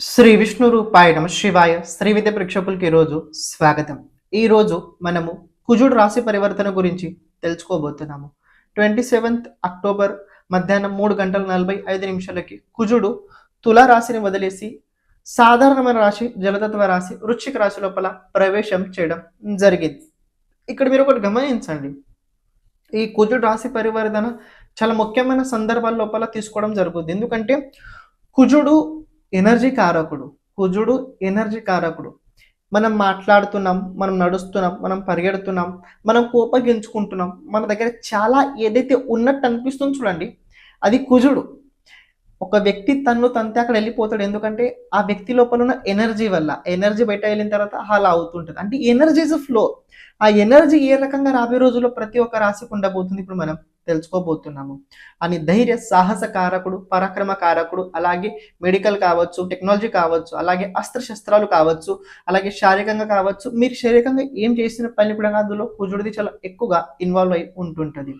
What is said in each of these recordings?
శ్రీ విష్ణు రూపాయ నమ శివాయ శ్రీ విద్య ప్రేక్షకులకి ఈరోజు స్వాగతం. ఈరోజు మనము కుజుడు రాశి పరివర్తన గురించి తెలుసుకోబోతున్నాము. ట్వంటీ సెవెంత్ అక్టోబర్ మధ్యాహ్నం మూడు గంటల నలభై ఐదు నిమిషాలకి కుజుడు తుల రాశిని వదిలేసి సాధారణమైన రాశి జలతత్వ రాశి వృశ్చిక రాశి లోపల ప్రవేశం చేయడం జరిగింది. ఇక్కడ మీరు ఒకటి గమనించండి. ఈ కుజుడు రాశి పరివర్తన చాలా ముఖ్యమైన సందర్భాల లోపల తీసుకోవడం జరుగుతుంది. ఎందుకంటే కుజుడు ఎనర్జీ కారకుడు కుజుడు ఎనర్జీ కారకుడు. మనం మాట్లాడుతున్నాం మనం నడుస్తున్నాం మనం పరిగెడుతున్నాం మనం కోపగించుకుంటున్నాం మన దగ్గర చాలా ఏదైతే ఉన్నట్టు అనిపిస్తుంది చూడండి అది కుజుడు. ఒక వ్యక్తి తన్ను తంతే అక్కడ వెళ్ళిపోతాడు. ఎందుకంటే ఆ వ్యక్తి లోపల ఉన్న ఎనర్జీ వల్ల ఎనర్జీ బయట వెళ్ళిన తర్వాత అలా అవుతుంటుంది. అంటే ఎనర్జీ ఇస్ ఫ్లో. ఆ ఎనర్జీ ఏ రకంగా రాబోయే రోజుల్లో ప్రతి ఒక్క రాశికి ఉండబోతుంది ఇప్పుడు మనం? తెలుసుకోబోతున్నాము. అని ధైర్య సాహస కారకుడు పరాక్రమ కారకుడు అలాగే మెడికల్ కావచ్చు టెక్నాలజీ కావచ్చు అలాగే అస్త్రశస్త్రాలు కావచ్చు అలాగే శారీరకంగా కావచ్చు మీరు శారీరకంగా ఏం చేసిన పని కూడా అందులో కుజుడిది చాలా ఎక్కువగా ఇన్వాల్వ్ అయి ఉంటుంటుంది.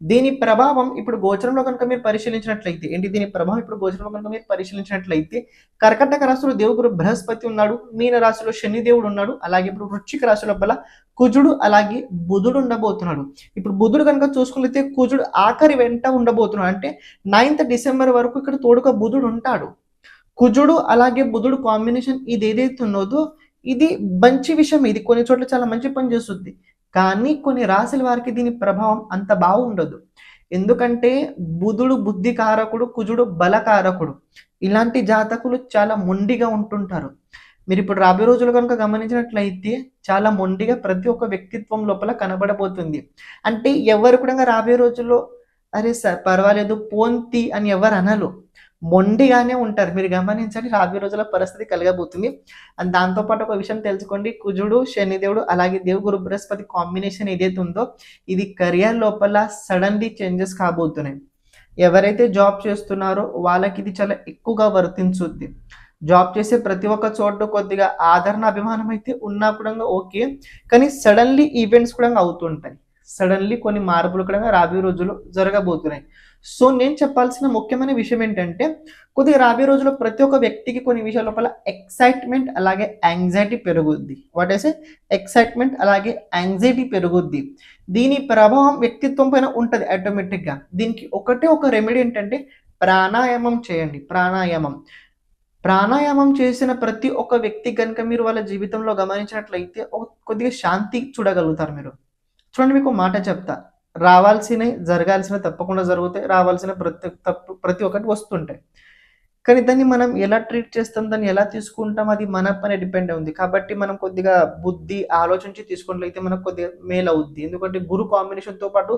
దీని ప్రభావం ఇప్పుడు గోచరంలో కనుక మీరు పరిశీలించినట్లయితే ఏంటి దీని ప్రభావం ఇప్పుడు గోచరంలో కనుక మీరు పరిశీలించినట్లయితే కర్కటక రాశిలో దేవుగురు బృహస్పతి ఉన్నాడు మీన రాశిలో శనిదేవుడు ఉన్నాడు అలాగే ఇప్పుడు వృశ్చిక రాశుల బల కుజుడు అలాగే బుధుడు ఉండబోతున్నాడు. ఇప్పుడు బుధుడు కనుక చూసుకున్నైతే కుజుడు ఆఖరి వెంట ఉండబోతున్నాడు. అంటే నైన్త్ డిసెంబర్ వరకు ఇక్కడ తోడుగా బుధుడు ఉంటాడు. కుజుడు అలాగే బుధుడు కాంబినేషన్ ఇది ఏదైతే ఉన్నదో ఇది మంచి విషయం. ఇది కొన్ని చోట్ల చాలా మంచి పని చేస్తుంది. కానీ కొన్ని రాశుల వారికి దీని ప్రభావం అంత బాగుండదు. ఎందుకంటే బుధుడు బుద్ధి కారకుడు కుజుడు బలకారకుడు ఇలాంటి జాతకులు చాలా మొండిగా ఉంటుంటారు. మీరు ఇప్పుడు రాబోయే రోజులు కనుక గమనించినట్లయితే చాలా మొండిగా ప్రతి ఒక్క వ్యక్తిత్వం లోపల కనబడబోతుంది. అంటే ఎవరు కూడా రాబోయే రోజుల్లో అరే సార్ పర్వాలేదు పోంతి అని ఎవరు అనరు. మొండిగానే ఉంటారు. మీరు గమనించండి రాబోయే రోజుల పరిస్థితి కలగబోతుంది. అండ్ దాంతోపాటు ఒక విషయం తెలుసుకోండి. కుజుడు శనిదేవుడు అలాగే దేవుగురు బృహస్పతి కాంబినేషన్ ఏదైతే ఉందో ఇది కెరియర్ లోపల సడన్లీ చేంజెస్ కాబోతున్నాయి. ఎవరైతే జాబ్ చేస్తున్నారో వాళ్ళకి ఇది చాలా ఎక్కువగా వర్తించుద్ది. జాబ్ చేసే ప్రతి ఒక్క చోట కొద్దిగా ఆదరణ అభిమానం అయితే ఉన్నా కూడా ఓకే. కానీ సడన్లీ ఈవెంట్స్ కూడా అవుతుంటాయి. సడన్లీ కొన్ని మార్పులు కూడా రాబోయే రోజుల్లో జరగబోతున్నాయి. సో నేను చెప్పాల్సిన ముఖ్యమైన విషయం ఏంటంటే కొద్దిగా రాబోయే రోజుల్లో ప్రతి ఒక్క వ్యక్తికి కొన్ని విషయాల లోపల ఎక్సైట్మెంట్ అలాగే యాంగ్జైటీ పెరుగుద్ది. వాట్ ఏసే ఎక్సైట్మెంట్ అలాగే యాంగ్జైటీ పెరుగుద్ది. దీని ప్రభావం వ్యక్తిత్వం పైన ఉంటుంది ఆటోమేటిక్గా దీనికి ఒకటే ఒక రెమెడీ ఏంటంటే ప్రాణాయామం చేయండి. ప్రాణాయామం. ప్రాణాయామం చేసిన ప్రతి ఒక్క వ్యక్తి కనుక మీరు వాళ్ళ జీవితంలో గమనించినట్లయితే ఒక కొద్దిగా శాంతి చూడగలుగుతారు మీరు. చూడండి మీకు మాట చెప్తా. రావాల్సినవి జరగాల్సినవి తప్పకుండా జరుగుతాయి రావాల్సిన ప్రతి తప్పు ప్రతి ఒక్కటి వస్తుంటాయి. కానీ దాన్ని మనం ఎలా ట్రీట్ చేస్తాం దాన్ని ఎలా తీసుకుంటాం అది మన పైన డిపెండ్ ఉంది. కాబట్టి మనం కొద్దిగా బుద్ధి ఆలోచించి తీసుకున్నట్లయితే మనకు కొద్దిగా మేలు అవుద్ది ఎందుకంటే గురు కాంబినేషన్తో పాటు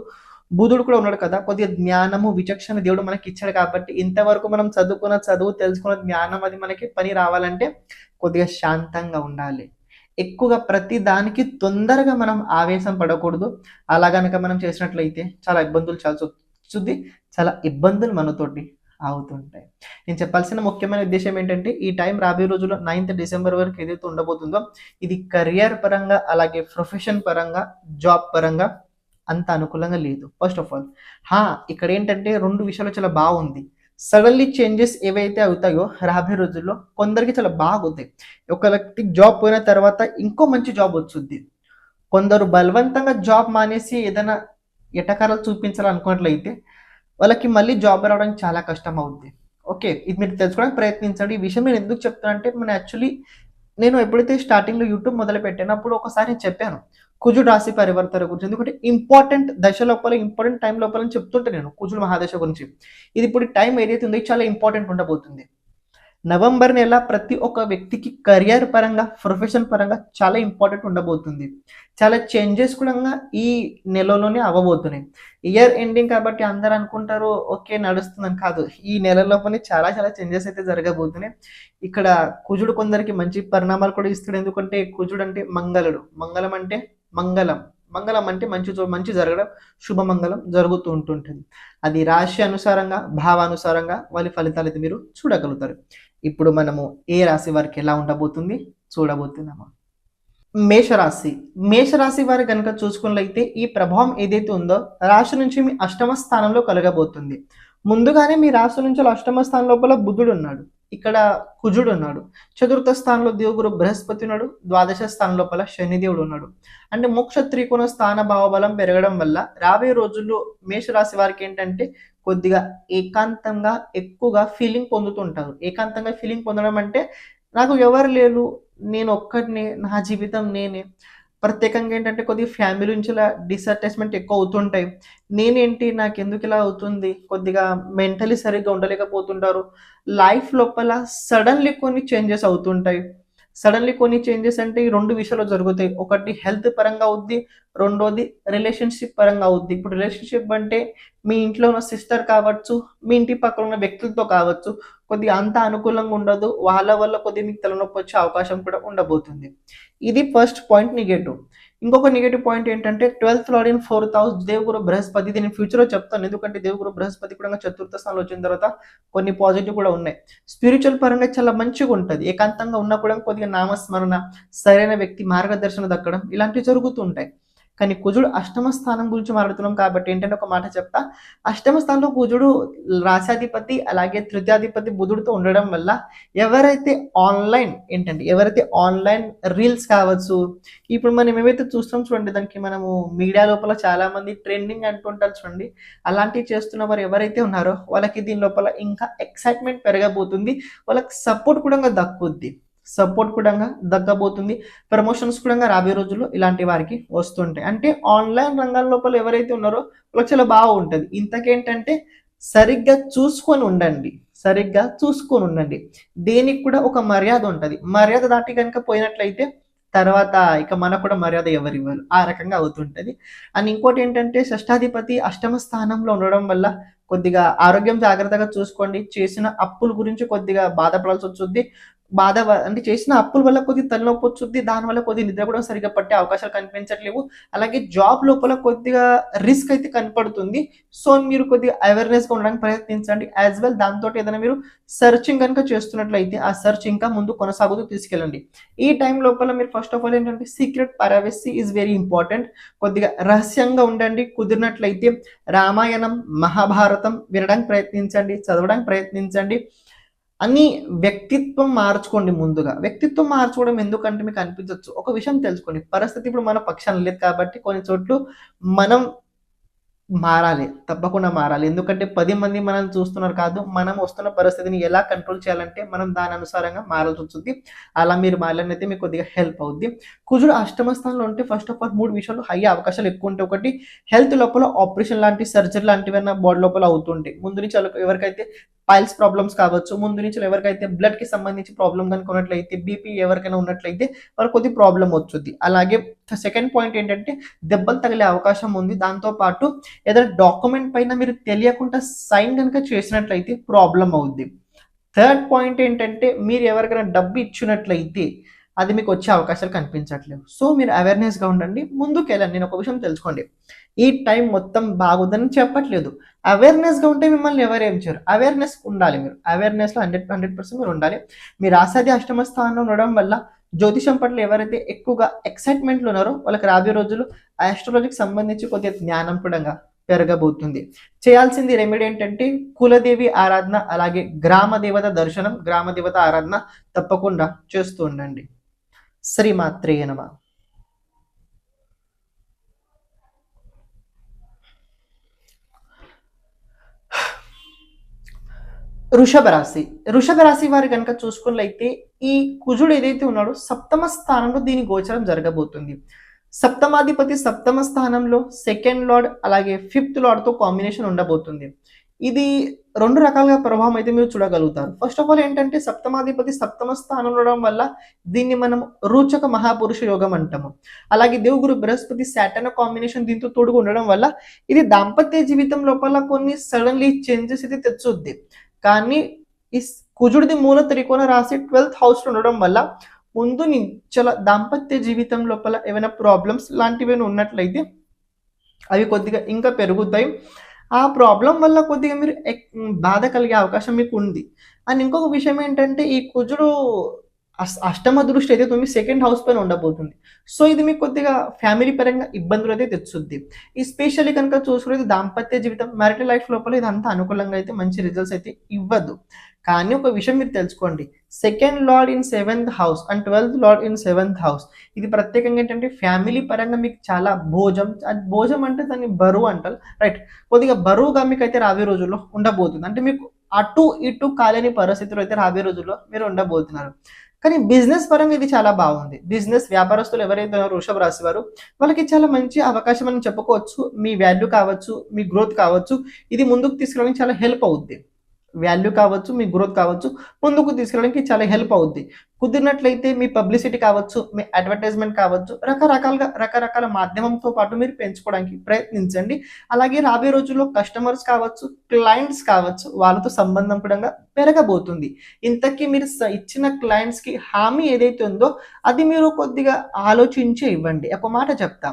బుధుడు కూడా ఉన్నాడు కదా కొద్దిగా జ్ఞానము విచక్షణ దేవుడు మనకి ఇచ్చాడు కాబట్టి ఇంతవరకు మనం చదువుకున్న చదువు తెలుసుకున్న జ్ఞానం అది మనకి పని రావాలంటే కొద్దిగా శాంతంగా ఉండాలి. ఎక్కువగా ప్రతి దానికి తొందరగా మనం ఆవేశం పడకూడదు. అలా మనం చేసినట్లయితే చాలా ఇబ్బందులు చాలా చూద్ది చాలా ఇబ్బందులు మనతోటి అవుతుంటాయి. నేను చెప్పాల్సిన ముఖ్యమైన ఉద్దేశం ఏంటంటే ఈ టైం రాబోయే రోజుల్లో నైన్త్ డిసెంబర్ వరకు ఏదైతే ఉండబోతుందో ఇది కెరియర్ పరంగా అలాగే ప్రొఫెషన్ పరంగా జాబ్ పరంగా అంత అనుకూలంగా లేదు. ఫస్ట్ ఆఫ్ ఆల్ హా ఇక్కడ ఏంటంటే రెండు విషయాలు చాలా బాగుంది. సడన్లీ చేంజెస్ ఏవైతే అవుతాయో రాబోయే రోజుల్లో కొందరికి చాలా బాగుతాయి ఒక వ్యక్తి జాబ్ పోయిన తర్వాత ఇంకో మంచి జాబ్ వచ్చుద్ది కొందరు బలవంతంగా జాబ్ మానేసి ఏదైనా ఎటకారాలు చూపించాలనుకున్నట్లయితే వాళ్ళకి మళ్ళీ జాబ్ రావడానికి చాలా కష్టం అవుద్ది ఓకే ఇది మీరు తెలుసుకోవడానికి ప్రయత్నించండి. ఈ విషయం నేను ఎందుకు చెప్తాను అంటే మన యాక్చువల్లీ నేను ఎప్పుడైతే స్టార్టింగ్లో యూట్యూబ్ మొదలు పెట్టినప్పుడు ఒకసారి నేను చెప్పాను. కుజుడు రాశి పరివర్తన గురించి. ఎందుకంటే ఇంపార్టెంట్ దశ లోపల ఇంపార్టెంట్ టైం లోపల అని చెప్తుంటే నేను కుజుడు మహాదశ గురించి. ఇది ఇప్పుడు టైం ఏదైతే ఉందో చాలా ఇంపార్టెంట్ ఉండబోతుంది. నవంబర్ నెల ప్రతి ఒక్క వ్యక్తికి కెరియర్ పరంగా ప్రొఫెషన్ పరంగా చాలా ఇంపార్టెంట్ ఉండబోతుంది. చాలా చేంజెస్ కూడా ఈ నెలలోనే అవ్వబోతున్నాయి. ఇయర్ ఎండింగ్ కాబట్టి అందరు అనుకుంటారు ఓకే నడుస్తుందని కాదు. ఈ నెలలోపల చాలా చాలా చేంజెస్ అయితే జరగబోతున్నాయి. ఇక్కడ కుజుడు కొందరికి మంచి పరిణామాలు కూడా ఇస్తాడు ఎందుకంటే కుజుడు అంటే మంగళుడు. మంగళం అంటే మంగళం. మంగళం అంటే మంచి మంచి జరగడం శుభమంగళం జరుగుతూ ఉంటుంటుంది. అది రాశి అనుసారంగా భావానుసారంగా వాళ్ళ ఫలితాలు అయితే మీరు చూడగలుగుతారు. ఇప్పుడు మనము ఏ రాశి వారికి ఎలా ఉండబోతుంది చూడబోతున్నాము. మేషరాశి. మేషరాశి వారి కనుక చూసుకున్నట్లయితే ఈ ప్రభావం ఏదైతే ఉందో రాశి నుంచి మీ అష్టమ స్థానంలో కలగబోతుంది. ముందుగానే మీ రాశి నుంచి అష్టమ స్థానం లోపల బుధుడు ఉన్నాడు. ఇక్కడ కుజుడు ఉన్నాడు. చతుర్థ స్థానంలో దేవుగురు బృహస్పతి ఉన్నాడు. ద్వాదశ స్థానం లోపల శనిదేవుడు ఉన్నాడు. అంటే మోక్ష త్రికోణ స్థాన భావబలం పెరగడం వల్ల రాబోయే రోజుల్లో మేషరాశి వారికి ఏంటంటే కొద్దిగా ఏకాంతంగా ఎక్కువగా ఫీలింగ్ పొందుతుంటారు. ఏకాంతంగా ఫీలింగ్ పొందడం అంటే నాకు ఎవరు లేరు నేను ఒక్కడిని నా జీవితం నేనే. ప్రత్యేకంగా ఏంటంటే కొద్దిగా ఫ్యామిలీ నుంచి ఇలా డిసటాచ్మెంట్ ఎక్కువ అవుతుంటాయి. నేనేంటి? నాకు ఎందుకు ఇలా అవుతుంది? కొద్దిగా మెంటలీ సరిగ్గా ఉండలేకపోతుంటారు. లైఫ్ లోపల సడన్లీ కొన్ని చేంజెస్ అవుతుంటాయి. సడన్లీ కొన్ని చేంజెస్ అంటే ఈ రెండు విషయాలు జరుగుతాయి. ఒకటి హెల్త్ పరంగా అవుద్ది రెండోది రిలేషన్షిప్ పరంగా అవుద్ది. ఇప్పుడు రిలేషన్షిప్ అంటే మీ ఇంట్లో ఉన్న సిస్టర్ కావచ్చు మీ ఇంటి పక్కన ఉన్న వ్యక్తులతో కావచ్చు కొద్దిగా అంత అనుకూలంగా ఉండదు వాళ్ళ వల్ల కొద్దిగా మీకు తలనొప్పి వచ్చే అవకాశం కూడా ఉండబోతుంది. ఇది ఫస్ట్ పాయింట్ నెగటివ్ ఇంకొక నెగిటివ్ పాయింట్ ఏంటంటే twelfth lord in fourth house దేవగురు బృహస్పతి. దీని ఫ్యూచర్లో చెప్తాను. ఎందుకంటే దేవగురు బృహస్పతి కూడా చతుర్థ స్థానంలో వచ్చిన తర్వాత కొన్ని పాజిటివ్ కూడా ఉన్నాయి. స్పిరిచువల్ పరంగా చాలా మంచిగా ఉంటుంది. ఏకాంతంగా ఉన్నా కూడా కొద్దిగా నామస్మరణ సరైన వ్యక్తి మార్గదర్శనం దక్కడం ఇలాంటివి జరుగుతూ ఉంటాయి. కానీ కుజుడు అష్టమ స్థానం గురించి మాట్లాడుతున్నాం కాబట్టి ఏంటంటే ఒక మాట చెప్తా. అష్టమ స్థానంలో కుజుడు రాశాధిపతి అలాగే తృతీయాధిపతి బుధుడితో ఉండడం వల్ల ఎవరైతే ఆన్లైన్ ఏంటంటే ఎవరైతే ఆన్లైన్ రీల్స్ కావచ్చు ఇప్పుడు మనం ఏవైతే చూస్తాం చూడండి దానికి మనము మీడియా లోపల చాలా మంది ట్రెండింగ్ అంటుంటారు చూడండి అలాంటివి చేస్తున్న వారు ఎవరైతే ఉన్నారో వాళ్ళకి దీని లోపల ఇంకా ఎక్సైట్మెంట్ పెరగబోతుంది వాళ్ళకి సపోర్ట్ కూడా దక్కుద్ది. సపోర్ట్ కూడా దగ్గబోతుంది ప్రమోషన్స్ కూడా రాబోయే రోజుల్లో ఇలాంటి వారికి వస్తుంటాయి. అంటే ఆన్లైన్ రంగాల లోపల ఎవరైతే ఉన్నారో వాళ్ళకి చాలా బాగుంటుంది ఇంతకేంటంటే సరిగ్గా చూసుకొని ఉండండి. సరిగ్గా చూసుకొని ఉండండి. దేనికి కూడా ఒక మర్యాద ఉంటుంది. మర్యాద దాటి కనుక పోయినట్లయితే తర్వాత ఇక మనకు కూడా మర్యాద ఎవరివ్వరు. ఆ రకంగా అవుతుంటుంది. అండ్ ఇంకోటి ఏంటంటే షష్టాధిపతి అష్టమ స్థానంలో ఉండడం వల్ల కొద్దిగా ఆరోగ్యం జాగ్రత్తగా చూసుకోండి. చేసిన అప్పుల గురించి కొద్దిగా బాధపడాల్సి వస్తుంది. బాధ అంటే చేసిన అప్పుల వల్ల కొద్దిగా తలనొప్పి వచ్చుద్ది దానివల్ల కొద్దిగా నిద్ర కూడా సరిగ్గా పట్టే అవకాశాలు కనిపించట్లేవు. అలాగే జాబ్ లోపల కొద్దిగా రిస్క్ అయితే కనపడుతుంది. సో మీరు కొద్దిగా అవేర్నెస్గా ఉండడానికి ప్రయత్నించండి. యాజ్ వెల్ దాంతో ఏదైనా మీరు సెర్చింగ్ కనుక చేస్తున్నట్లయితే ఆ సెర్చ్ ఇంకా ముందు కొనసాగుతూ తీసుకెళ్ళండి. ఈ టైం లోపల మీరు ఫస్ట్ ఆఫ్ ఆల్ ఏంటంటే secret privacy is very important కొద్దిగా రహస్యంగా ఉండండి. కుదిరినట్లయితే రామాయణం మహాభారతం వినడానికి ప్రయత్నించండి చదవడానికి ప్రయత్నించండి. అని వ్యక్తిత్వం మార్చుకోండి ముందుగా. వ్యక్తిత్వం మార్చుకోవడం ఎందుకంటే మీకు అనిపించవచ్చు ఒక విషయం తెలుసుకోండి. పరిస్థితి ఇప్పుడు మన పక్షాన లేదు కాబట్టి కొన్ని చోట్ల మనం మారాలి. తప్పకుండా మారాలి. ఎందుకంటే పది మంది మనం చూస్తున్నారు కాదు మనం వస్తున్న పరిస్థితిని ఎలా కంట్రోల్ చేయాలంటే మనం దాని అనుసారంగా మారాల్సి వస్తుంది. అలా మీరు మారాలనైతే మీకు కొద్దిగా హెల్ప్ అవుద్ది. కుజుడు అష్టమ స్థానంలో ఉంటే ఫస్ట్ ఆఫ్ ఆల్ మూడు విషయాలు హై అవకాశాలు ఎక్కువ ఉంటాయి ఒకటి హెల్త్ లోపల ఆపరేషన్ లాంటి సర్జరీ లాంటివైనా బాడీ లోపల అవుతుంటాయి. ముందు నుంచి ఎవరికైతే పైల్స్ ప్రాబ్లమ్స్ కావచ్చు ముందు నుంచి ఎవరికైతే బ్లడ్కి సంబంధించి ప్రాబ్లం కనుకున్నట్లయితే బీపీ ఎవరికైనా ఉన్నట్లయితే వారు కొద్ది ప్రాబ్లం వచ్చుద్ది అలాగే సెకండ్ పాయింట్ ఏంటంటే దెబ్బలు తగిలే అవకాశం ఉంది. దాంతో పాటు ఏదైనా డాక్యుమెంట్ పైన మీరు తెలియకుండా సైన్ కనుక చేసినట్లయితే ప్రాబ్లం అవుద్ది. థర్డ్ పాయింట్ ఏంటంటే మీరు ఎవరికైనా డబ్బు ఇచ్చినట్లయితే అది మీకు వచ్చే అవకాశాలు కనిపించట్లేవు. సో మీరు అవేర్నెస్గా ఉండండి. ముందుకు వెళ్ళండి నేను ఒక విషయం తెలుసుకోండి. ఈ టైం మొత్తం బాగుందని చెప్పట్లేదు. అవేర్నెస్గా ఉంటే మిమ్మల్ని ఎవరు ఏం చేయరు. అవేర్నెస్ ఉండాలి మీరు. అవేర్నెస్లో హండ్రెడ్ హండ్రెడ్ పర్సెంట్ మీరు ఉండాలి. మీరు ఆసాది అష్టమ స్థానంలో ఉండడం వల్ల జ్యోతిషం పట్ల ఎవరైతే ఎక్కువగా ఎక్సైట్మెంట్లో ఉన్నారో వాళ్ళకి రాబోయే రోజులు ఆస్ట్రాలజీకి సంబంధించి కొద్దిగా జ్ఞానం కూడా పెరగబోతుంది. చేయాల్సింది రెమెడీ ఏంటంటే కులదేవి ఆరాధన అలాగే గ్రామ దేవత దర్శనం గ్రామ దేవత ఆరాధన తప్పకుండా చేస్తూ ఉండండి. శ్రీమాత్రే నమ. వృషభ రాశి. వృషభ రాశి వారి కనుక చూసుకున్నట్లయితే ఈ కుజుడు ఏదైతే ఉన్నాడో సప్తమ స్థానంలో దీని గోచరం జరగబోతుంది. సప్తమాధిపతి సప్తమ స్థానంలో సెకండ్ లార్డ్ అలాగే ఫిఫ్త్ లార్డ్తో కాంబినేషన్ ఉండబోతుంది. ఇది రెండు రకాలుగా ప్రభావం అయితే మీరు చూడగలుగుతారు. ఫస్ట్ ఆఫ్ ఆల్ ఏంటంటే సప్తమాధిపతి సప్తమ స్థానంలో ఉండడం వల్ల దీన్ని మనం రూచక మహాపురుష యోగం అంటాము. అలాగే దేవుగురు బృహస్పతి శాటన కాంబినేషన్ దీంతో తోడుగా ఉండడం వల్ల ఇది దాంపత్య జీవితం లోపల కొన్ని సడన్లీ చేంజెస్ అయితే తెచ్చుద్ది. కానీ ఈ కుజుడిది మూల త్రికోణ రాశి ట్వెల్త్ హౌస్ ఉండడం వల్ల ముందు నించల దాంపత్య జీవితం లోపల ఏమైనా ప్రాబ్లమ్స్ లాంటివి ఉన్నట్లయితే అవి కొద్దిగా ఇంకా పెరుగుతాయి. ఆ ప్రాబ్లం వల్ల కొద్దిగా మీరు బాధ కలిగే అవకాశం మీకు ఉంది. అండ్ ఇంకొక విషయం ఏంటంటే ఈ కుజుడు అష్టమ దృష్టి అయితే తొమ్మిది సెకండ్ హౌస్ పైన ఉండబోతుంది. సో ఇది మీకు కొద్దిగా ఫ్యామిలీ పరంగా ఇబ్బందులు అయితే తెచ్చుద్ది. ఈ స్పెషల్లీ కనుక చూసుకునేది దాంపత్య జీవితం మ్యారిటల్ లైఫ్ లోపల ఇదంతా అనుకూలంగా అయితే మంచి రిజల్ట్స్ అయితే ఇవ్వదు. కానీ ఒక విషయం మీరు తెలుసుకోండి. Second lord in seventh house and twelfth lord in seventh house ఇది ప్రత్యేకంగా ఏంటంటే ఫ్యామిలీ పరంగా మీకు చాలా భోజం అది భోజం అంటే దాన్ని బరువు అంటారు. రైట్ కొద్దిగా బరువుగా మీకు అయితే రాబోయే రోజుల్లో ఉండబోతుంది. అంటే మీకు అటు ఇటు కాలేని పరిస్థితులు అయితే రాబోయే రోజుల్లో మీరు ఉండబోతున్నారు. కానీ బిజినెస్ పరంగా ఇది చాలా బాగుంది. బిజినెస్ వ్యాపారస్తులు ఎవరైతే వృషభ రాశి వారు వాళ్ళకి చాలా మంచి అవకాశం అని చెప్పుకోవచ్చు. మీ వాల్యూ కావచ్చు మీ గ్రోత్ కావచ్చు. ఇది ముందుకు తీసుకురావడానికి చాలా హెల్ప్ అవుద్ది. వాల్యూ కావచ్చు మీ గ్రోత్ కావచ్చు ముందుకు తీసుకెళ్ళడానికి చాలా హెల్ప్ అవుద్ది. కుదిరినట్లయితే మీ పబ్లిసిటీ కావచ్చు మీ అడ్వర్టైజ్మెంట్ కావచ్చు రకరకాలుగా రకరకాల మాధ్యమంతో పాటు మీరు పెంచుకోవడానికి ప్రయత్నించండి. అలాగే రాబోయే రోజుల్లో కస్టమర్స్ కావచ్చు క్లయింట్స్ కావచ్చు వాళ్ళతో సంబంధం కూడా పెరగబోతుంది. ఇంతకీ మీరు ఇచ్చిన క్లయింట్స్కి హామీ ఏదైతే ఉందో అది మీరు కొద్దిగా ఆలోచించి ఇవ్వండి. ఒక మాట చెప్తా.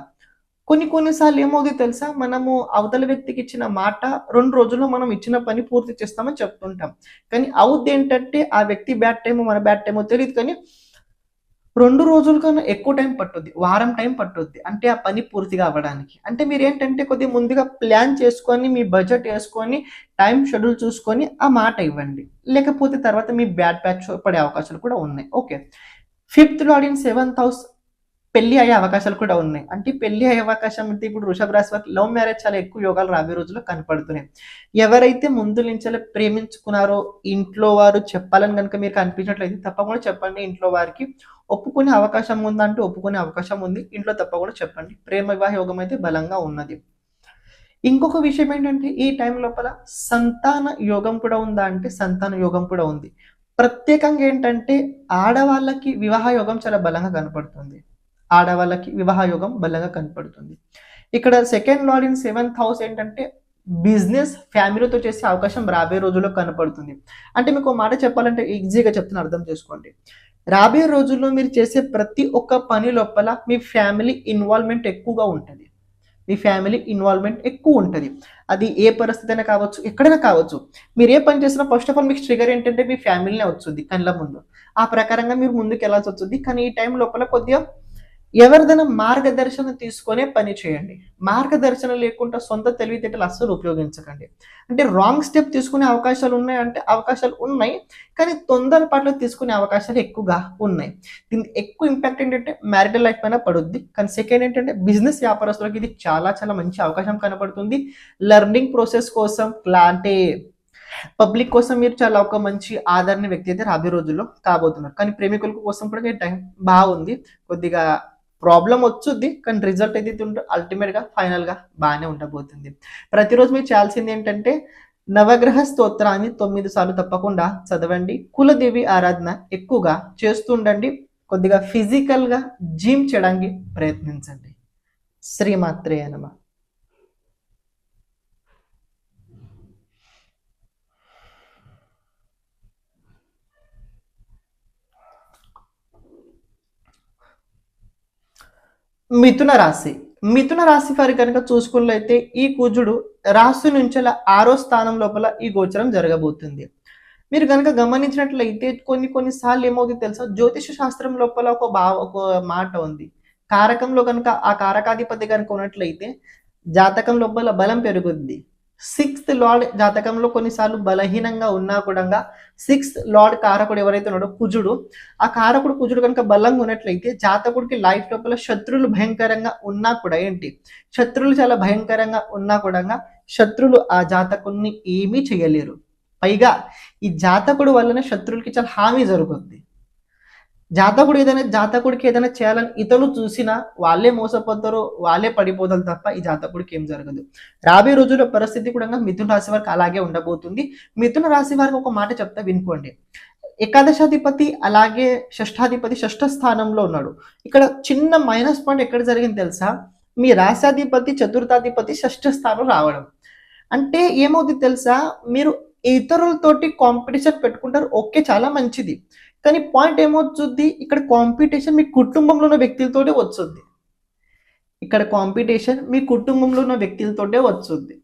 కొన్ని కొన్నిసార్లు ఏమవుతుంది తెలుసా? మనము అవతల వ్యక్తికి ఇచ్చిన మాట రెండు రోజుల్లో మనం ఇచ్చిన పని పూర్తి చేస్తామని చెప్తుంటాం. కానీ అవుద్ది ఏంటంటే ఆ వ్యక్తి బ్యాడ్ టైము మన బ్యాడ్ టైమో తెలియదు కానీ రెండు రోజుల కన్నా ఎక్కువ టైం పట్టుద్ది వారం టైం పట్టుద్ది. అంటే ఆ పని పూర్తిగా అవ్వడానికి. అంటే మీరు ఏంటంటే కొద్దిగా ముందుగా ప్లాన్ చేసుకొని మీ బడ్జెట్ వేసుకొని టైం షెడ్యూల్ చూసుకొని ఆ మాట ఇవ్వండి. లేకపోతే తర్వాత మీ బ్యాడ్ ప్యాచ్ పడే అవకాశాలు కూడా ఉన్నాయి. Okay fifth lord in seventh house పెళ్ళి అయ్యే అవకాశాలు కూడా ఉన్నాయి. అంటే పెళ్ళి అయ్యే అవకాశం అంటే ఇప్పుడు వృషభ రాశి వారికి లవ్ మ్యారేజ్ చాలా ఎక్కువ యోగాలు రాబోయే రోజుల్లో కనపడుతున్నాయి. ఎవరైతే ముందు నుంచి ప్రేమించుకున్నారో ఇంట్లో వారు చెప్పాలని కనుక మీరు కనిపించినట్లయితే తప్పకుండా చెప్పండి. ఇంట్లో వారికి ఒప్పుకునే అవకాశం ఉందంటే ఒప్పుకునే అవకాశం ఉంది. ఇంట్లో తప్పకుండా చెప్పండి. ప్రేమ వివాహ యోగం అయితే బలంగా ఉన్నది. ఇంకొక విషయం ఏంటంటే ఈ టైం లోపల సంతాన యోగం కూడా ఉందా అంటే సంతాన యోగం కూడా ఉంది. ప్రత్యేకంగా ఏంటంటే ఆడవాళ్ళకి వివాహ యోగం చాలా బలంగా కనపడుతుంది. ఆడవాళ్ళకి వివాహ యోగం బలంగా కనపడుతుంది. ఇక్కడ second lord in seventh house ఏంటంటే బిజినెస్ ఫ్యామిలీతో చేసే అవకాశం రాబోయే రోజుల్లో కనపడుతుంది. అంటే మీకు మాట చెప్పాలంటే ఈజీగా చెప్తున్న అర్థం చేసుకోండి. రాబోయే రోజుల్లో మీరు చేసే ప్రతి ఒక్క పని లోపల మీ ఫ్యామిలీ ఇన్వాల్వ్మెంట్ ఎక్కువగా ఉంటుంది. మీ ఫ్యామిలీ ఇన్వాల్వ్మెంట్ ఎక్కువ ఉంటుంది. అది ఏ పరిస్థితి అయినా కావచ్చు ఎక్కడైనా కావచ్చు. మీరు ఏ పని చేసినా ఫస్ట్ ఆఫ్ ఆల్ మీకు ట్రిగర్ ఏంటంటే మీ ఫ్యామిలీనే వస్తుంది కళ్ళ ముందు. ఆ ప్రకారంగా మీరు ముందుకు వెళ్ళాల్సి వస్తుంది కానీ ఈ టైం లోపల కొద్దిగా ఎవరిదైనా మార్గదర్శనం తీసుకొనే పని చేయండి. మార్గదర్శనం లేకుండా సొంత తెలివితేటలు అస్సలు ఉపయోగించకండి. అంటే రాంగ్ స్టెప్ తీసుకునే అవకాశాలు ఉన్నాయి అంటే అవకాశాలు ఉన్నాయి కానీ తొందర పాటలు తీసుకునే అవకాశాలు ఎక్కువగా ఉన్నాయి. దీనికి ఎక్కువ ఇంపాక్ట్ ఏంటంటే మ్యారిటల్ లైఫ్ పైన పడుద్ది. కానీ సెకండ్ ఏంటంటే బిజినెస్ వ్యాపారస్తులకు ఇది చాలా చాలా మంచి అవకాశం కనపడుతుంది లెర్నింగ్ ప్రాసెస్ కోసం క్లా- అంటే పబ్లిక్ కోసం మీరు చాలా ఒక మంచి ఆదరణ వ్యక్తి అయితే రాబోయే రోజుల్లో కాబోతున్నారు. కానీ ప్రేమికుల కోసం కూడా టైం బాగుంది. కొద్దిగా ప్రాబ్లం వచ్చుద్ది కానీ రిజల్ట్ అయితే అల్టిమేట్గా ఫైనల్గా బాగానే ఉండబోతుంది. ప్రతిరోజు మీరు చేయాల్సింది ఏంటంటే నవగ్రహ స్తోత్రాన్ని తొమ్మిది సార్లు తప్పకుండా చదవండి. కులదేవి ఆరాధన ఎక్కువగా చేస్తుండండి కొద్దిగా ఫిజికల్గా జిమ్ చేయడానికి ప్రయత్నించండి. శ్రీమాత్రే నమ. మిథున రాశి. మిథున రాశి వారి కనుక చూసుకున్నట్లయితే ఈ కుజుడు రాశి నుంచి ఆరో స్థానం లోపల ఈ గోచరం జరగబోతుంది. మీరు కనుక గమనించినట్లయితే కొన్ని కొన్ని సార్లు ఏమవుతుంది తెలుసా? జ్యోతిష శాస్త్రం లోపల ఒక భావ ఒక మాట ఉంది. కారకంలో కనుక ఆ కారకాధిపతి కనుక ఉన్నట్లయితే జాతకం లోపల బలం పెరుగుద్ది. సిక్స్త్ లార్డ్ జాతకంలో కొన్నిసార్లు బలహీనంగా ఉన్నా కూడా సిక్స్త్ లార్డ్ కారకుడు ఎవరైతే ఉన్నాడో కుజుడు ఆ కారకుడు కుజుడు కనుక బలంగా ఉన్నట్లయితే జాతకుడికి లైఫ్ లోపల శత్రులు భయంకరంగా ఉన్నా కూడా ఏంటి? శత్రులు చాలా భయంకరంగా ఉన్నా కూడా శత్రులు ఆ జాతకుడిని ఏమీ చేయలేరు. పైగా ఈ జాతకుడు వల్లనే శత్రులకి చాలా హామీ జరుగుతుంది జాతకుడు ఏదైనా జాతకుడికి ఏదైనా చేయాలని ఇతరులు చూసినా వాళ్ళే మోసపోతారు వాళ్ళే పడిపోతారు తప్ప ఈ జాతకుడికి ఏం జరగదు. రాబోయే రోజుల్లో పరిస్థితి కూడా మిథున రాశి వారికి అలాగే ఉండబోతుంది. మిథున రాశి వారికి ఒక మాట చెప్తా వినుకోండి. ఏకాదశాధిపతి అలాగే షష్ఠాధిపతి షష్ఠ స్థానంలో ఉన్నాడు. ఇక్కడ చిన్న మైనస్ పాయింట్ ఎక్కడ జరిగింది తెలుసా? మీ రాశాధిపతి చతుర్థాధిపతి షష్ఠ స్థానం రావడం. అంటే ఏమవుతుంది తెలుసా? మీరు ఇతరులతోటి కాంపిటీషన్ పెట్టుకుంటారు. ఓకే చాలా మంచిది. కానీ పాయింట్ ఏమొచ్చుద్ది? ఇక్కడ కాంపిటీషన్ మీ కుటుంబంలో ఉన్న వ్యక్తులతోటే వస్తుంది ఇక్కడ కాంపిటీషన్ మీ కుటుంబంలో ఉన్న వ్యక్తులతోటే వస్తుంది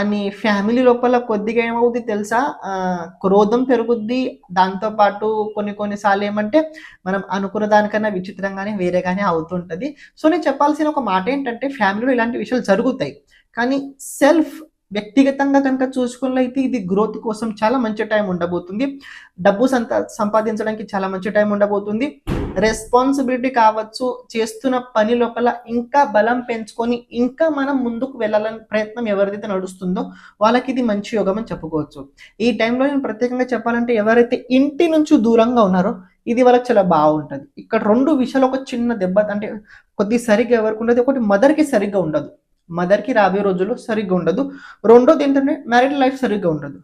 అని ఫ్యామిలీ లోపల కొద్దిగా ఏమవుతుంది తెలుసా? క్రోధం పెరుగుద్ది. దాంతోపాటు కొన్ని కొన్నిసార్లు ఏమంటే మనం అనుకున్న దానికన్నా విచిత్రంగానే వేరేగానే అవుతుంటుంది. సో నేను చెప్పాల్సిన ఒక మాట ఏంటంటే ఫ్యామిలీలో ఇలాంటి విషయాలు జరుగుతాయి. కానీ సెల్ఫ్ వ్యక్తిగతంగా కనుక చూసుకున్నట్లయితే ఇది గ్రోత్ కోసం చాలా మంచి టైం ఉండబోతుంది. డబ్బు సంత సంపాదించడానికి చాలా మంచి టైం ఉండబోతుంది. రెస్పాన్సిబిలిటీ కావచ్చు చేస్తున్న పని లోపల ఇంకా బలం పెంచుకొని ఇంకా మనం ముందుకు వెళ్ళాలని ప్రయత్నం ఎవరిదైతే నడుస్తుందో వాళ్ళకి ఇది మంచి యోగం అని చెప్పుకోవచ్చు. ఈ టైంలో నేను ప్రత్యేకంగా చెప్పాలంటే ఎవరైతే ఇంటి నుంచి దూరంగా ఉన్నారో ఇది వాళ్ళకి చాలా బాగుంటుంది. ఇక్కడ రెండు విషయాలు ఒక చిన్న దెబ్బ అంటే కొద్ది సరిగ్గా ఎవరికి ఉండదు ఒకటి మదర్కి సరిగ్గా ఉండదు. మదర్కి రాబోయే రోజుల్లో సరిగ్గా ఉండదు. రెండోది ఏంటంటే మ్యారిటల్ లైఫ్ సరిగ్గా ఉండదు.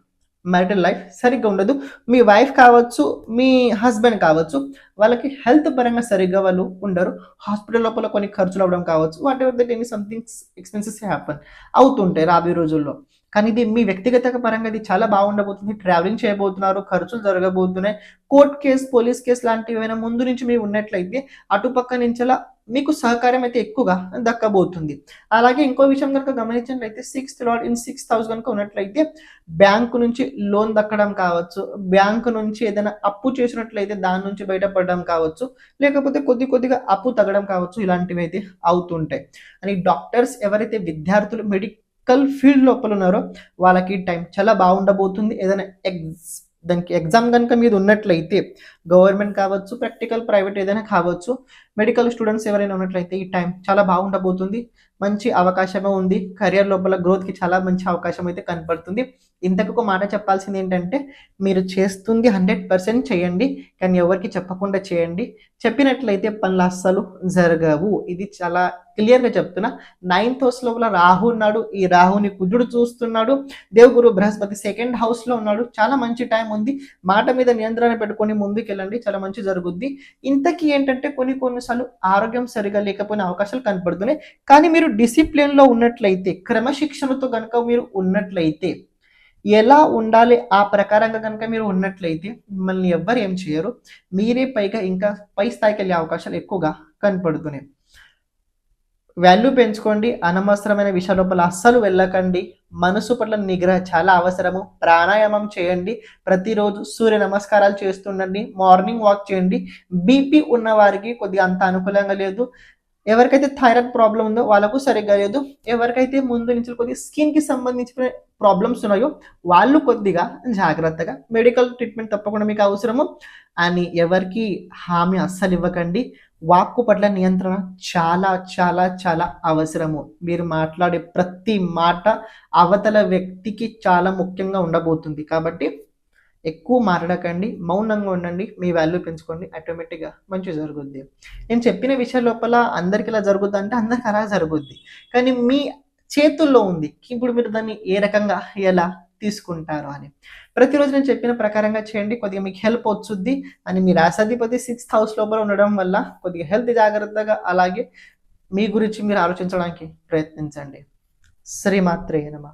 మ్యారిటల్ లైఫ్ సరిగ్గా ఉండదు. మీ వైఫ్ కావచ్చు మీ హస్బెండ్ కావచ్చు వాళ్ళకి హెల్త్ పరంగా సరిగ్గా వాళ్ళు ఉండరు. హాస్పిటల్ లోపల కొన్ని ఖర్చులు అవ్వడం కావచ్చు whatever that any something expenses happen అవుతుంటాయి రాబోయే రోజుల్లో. కానీ ఇది మీ వ్యక్తిగత పరంగా ఇది చాలా బాగుండబోతుంది ట్రావెలింగ్ చేయబోతున్నారు ఖర్చులు జరగబోతున్నాయి. కోర్ట్ కేసు పోలీస్ కేసు లాంటివి ఏమైనా ముందు నుంచి మీరు ఉన్నట్లయితే అటుపక్క నుంచిలా మీకు సహకారం అయితే ఎక్కువగా దక్కబోతుంది. అలాగే ఇంకో విషయం కనుక గమనించినట్లయితే sixth lord in six thousand కనుక ఉన్నట్లయితే బ్యాంకు నుంచి లోన్ దక్కడం కావచ్చు బ్యాంకు నుంచి ఏదైనా అప్పు చేసినట్లయితే దాని నుంచి బయటపడడం కావచ్చు లేకపోతే కొద్ది కొద్దిగా అప్పు తగ్గడం కావచ్చు ఇలాంటివి అయితే అవుతుంటాయి. అని డాక్టర్స్ ఎవరైతే విద్యార్థులు మెడి మెడికల్ ఫీల్డ్ లోపల ఉన్నారో వాళ్ళకి టైం చాలా బాగుండబోతుంది. ఏదైనా ఎగ్జ్ దానికి ఎగ్జామ్ కనుక మీద ఉన్నట్లయితే గవర్నమెంట్ కావచ్చు ప్రాక్టికల్ ప్రైవేట్ ఏదైనా కావచ్చు మెడికల్ స్టూడెంట్స్ ఎవరైనా ఉన్నట్లయితే ఈ టైం చాలా బాగుండబోతుంది. మంచి అవకాశమే ఉంది. కెరియర్ లోపల గ్రోత్కి చాలా మంచి అవకాశం అయితే కనపడుతుంది ఇంతకు ఒక మాట చెప్పాల్సింది ఏంటంటే మీరు చేస్తుంది హండ్రెడ్ పర్సెంట్ చేయండి కానీ ఎవరికి చెప్పకుండా చేయండి. చెప్పినట్లయితే పనులు అస్సలు జరగవు. ఇది చాలా క్లియర్గా చెప్తున్నా. నైన్త్ హౌస్ లోపల రాహు ఉన్నాడు. ఈ రాహుని కుజుడు చూస్తున్నాడు. దేవుగురు బృహస్పతి సెకండ్ హౌస్లో ఉన్నాడు. చాలా మంచి టైం ఉంది. మాట మీద నియంత్రణ పెట్టుకొని ముందుకు వెళ్ళండి చాలా మంచి జరుగుద్ది. ఇంతకీ ఏంటంటే కొన్ని కొన్ని కొన్నిసార్లు ఆరోగ్యం సరిగా లేకపోయిన అవకాశాలు కనపడుతున్నాయి కానీ మీరు డిసిప్లిన్లో ఉన్నట్లయితే క్రమశిక్షణతో కనుక మీరు ఉన్నట్లయితే ఎలా ఉండాలి ఆ ప్రకారంగా కనుక మీరు ఉన్నట్లయితే మిమ్మల్ని ఎవ్వరు ఏం చేయరు. మీరే పైగా ఇంకా పై స్థాయికి వెళ్ళే అవకాశాలు ఎక్కువగా కనపడుతున్నాయి. వాల్యూ పెంచుకోండి. అనవసరమైన విషయాల లోపల అస్సలు వెళ్ళకండి. మనసు పట్ల నిగ్రహ చాలా అవసరము. ప్రాణాయామం చేయండి. ప్రతిరోజు సూర్య నమస్కారాలు చేస్తుండండి. మార్నింగ్ వాక్ చేయండి. బీపీ ఉన్న వారికి కొద్దిగా అంత అనుకూలంగా లేదు. ఎవరికైతే థైరాయిడ్ ప్రాబ్లం ఉందో వాళ్ళకు సరిగ్గా లేదు. ఎవరికైతే ముందు నుంచి కొద్దిగా స్కిన్కి సంబంధించిన ప్రాబ్లమ్స్ ఉన్నాయో వాళ్ళు కొద్దిగా జాగ్రత్తగా మెడికల్ ట్రీట్మెంట్ తప్పకుండా మీకు అవసరము. అని ఎవరికి హామీ అస్సలు ఇవ్వకండి. వాక్కు పట్ల నియంత్రణ చాలా చాలా చాలా అవసరము. మీరు మాట్లాడే ప్రతి మాట అవతల వ్యక్తికి చాలా ముఖ్యంగా ఉండబోతుంది. కాబట్టి ఎక్కువ మాట్లాడకండి మౌనంగా ఉండండి మీ వాల్యూ పెంచుకోండి ఆటోమేటిక్గా మంచి జరుగుద్ది. నేను చెప్పిన విషయం లోపల అందరికి ఇలా జరుగుద్ది అంటే అందరికి అలా జరుగుద్ది. కానీ మీ చేతుల్లో ఉంది. ఇప్పుడు మీరు దాన్ని ఏ రకంగా ఎలా తీసుకుంటారు అని. ప్రతిరోజు నేను చెప్పిన ప్రకారంగా చేయండి కొద్దిగా మీకు హెల్ప్ వచ్చుద్ది అని మీ రాసాధిపతి సిక్స్త్ హౌస్ లోపల ఉండడం వల్ల కొద్దిగా హెల్త్ జాగ్రత్తగా అలాగే మీ గురించి మీరు ఆలోచించడానికి ప్రయత్నించండి. శ్రీమాత్రే నమ.